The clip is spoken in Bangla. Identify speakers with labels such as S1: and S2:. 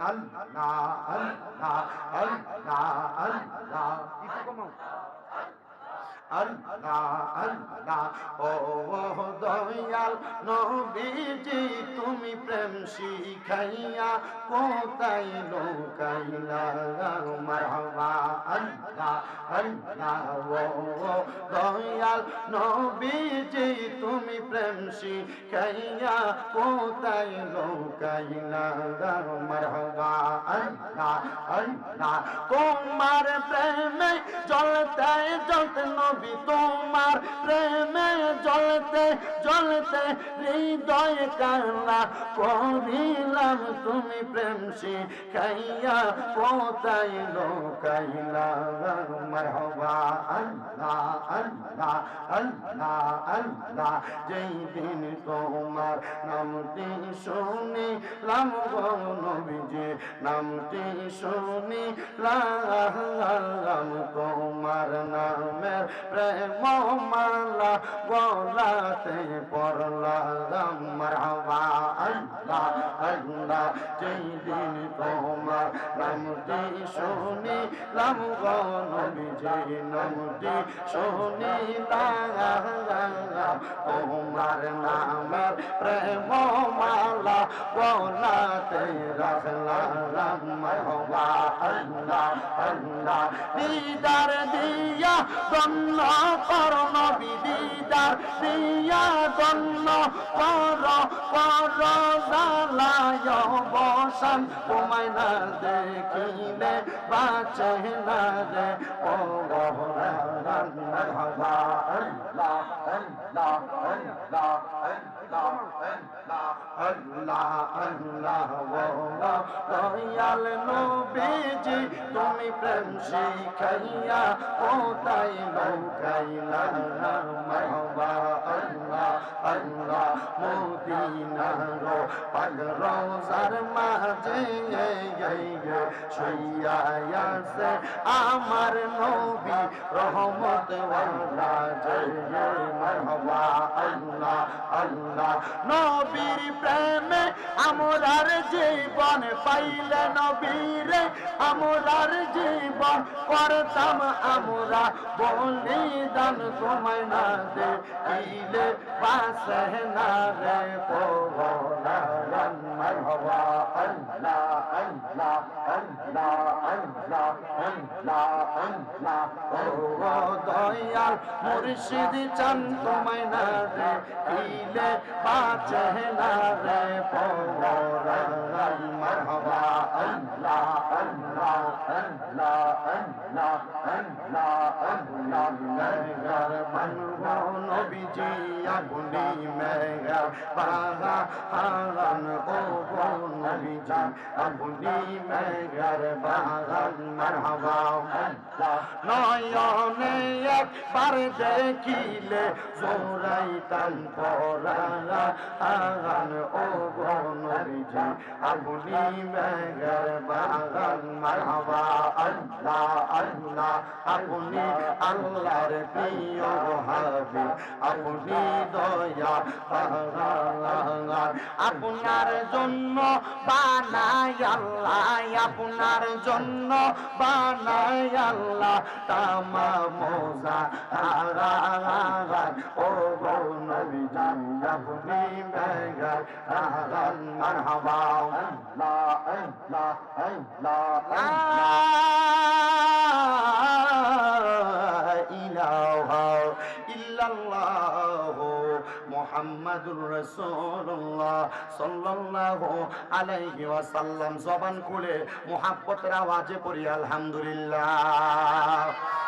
S1: আল্লাহ আল্লাহ আল্লাহ আল্লাহ। একটু কমাও আল্লাহ আল্লাহ। ও দয়াল নবীজি, তুমি প্রেম শিখাইয়া কোথায় লোকাইলা? মারহাবা আল্লাহ। দয়াল নবীজি, তুমি প্রেম শিখাইয়া কোথায় লোকাইলা? মারহাবা, আল্লাহ আল্লাহ, তোমার প্রেমে জ্বলতে জ্বলতে নবী, তোমার প্রেমে জ্বলতে জ্বলতে হৃদয় কান্না করিলাম। তুমি প্রেম শিখাইয়া কোথায় লোকাইলা? মারহবা, আল্লাহ আল্লাহ আল্লাহ আল্লাহ। যেই দিন তোমার নামটি শুনি লাম নবীজি, নামটি শুনি লাম তোমার নামের প্রেম মালা গলাতে পড়লাম। মারহাবা, আল্লাহ আল্লাহ যেই দিন তোমার নামটি শুনি লাম গো নবীজি, নামটি শুনি নামের প্রেম মালা গলাতে রাখলাম দিদার দিয়া দন্ন কর নবী, দিদার দিয়া দন্ন পর পর জালায় বসান। তোমায় না দেখিলে বাঁচে না রে। ও আল্লাহ আল্লাহ আল্লাহ আল্লাহ আল্লাহ আল্লাহ আল্লাহ দয়াল নবীজি, তুমি প্রেম শিখাইয়া কোথায় লৌকাইলা মারহাবা আল্লাহ আল্লাহ, মদিনার, পাক রোজার মাঝে শুইয়া আছে আমার নবী, রহমত ওয়ালা জয় মারহাবা আল্লাহ আল্লাহ নবীর প্রেমে আমরার জীবন পাইলে নবীরে আমরার জীবন করতাম আমরা বলি দান তোমায় না দেখিলে বাসে না রে পোলান মারহাবা আল্লাহ আল্লাহ আল্লাহ আল্লাহ আল্লাহ আল্লাহ দয়াল মুর্শিদ চান তোমায় না দেখিলে বাঁচে না রে পোলান মারহাবা আল্লাহ আল্লাহ আল্লাহ আল্লাহ আল্লাহ আল্লাহ মানব নবীজি আপনি মেঘর বাহা হারান। ও গো নবীজি আপনি মেঘর বাহান মারহাবা নয়নে একবার দেখিলে জোরাইতাম পরালা হারান। ও গো নবীজি আপনি মেঘর বাহান মারহাবা আল্লাহ। আল্লাহ আপনি আল্লাহর প্রিয় হাবি আপনি দয়া আপনার জন্য বানাই আল্লাহ, আপনার জন্য বানাই আল্লাহ তামা মোজা ও গো নবী জান, আপনি মারহাবা আল্লাহ আল্লাহ আল্লাহ। ইলাহা জবান খুলে মুহাব্বতের আওয়াজে পড়ি আলহামদুলিল্লাহ।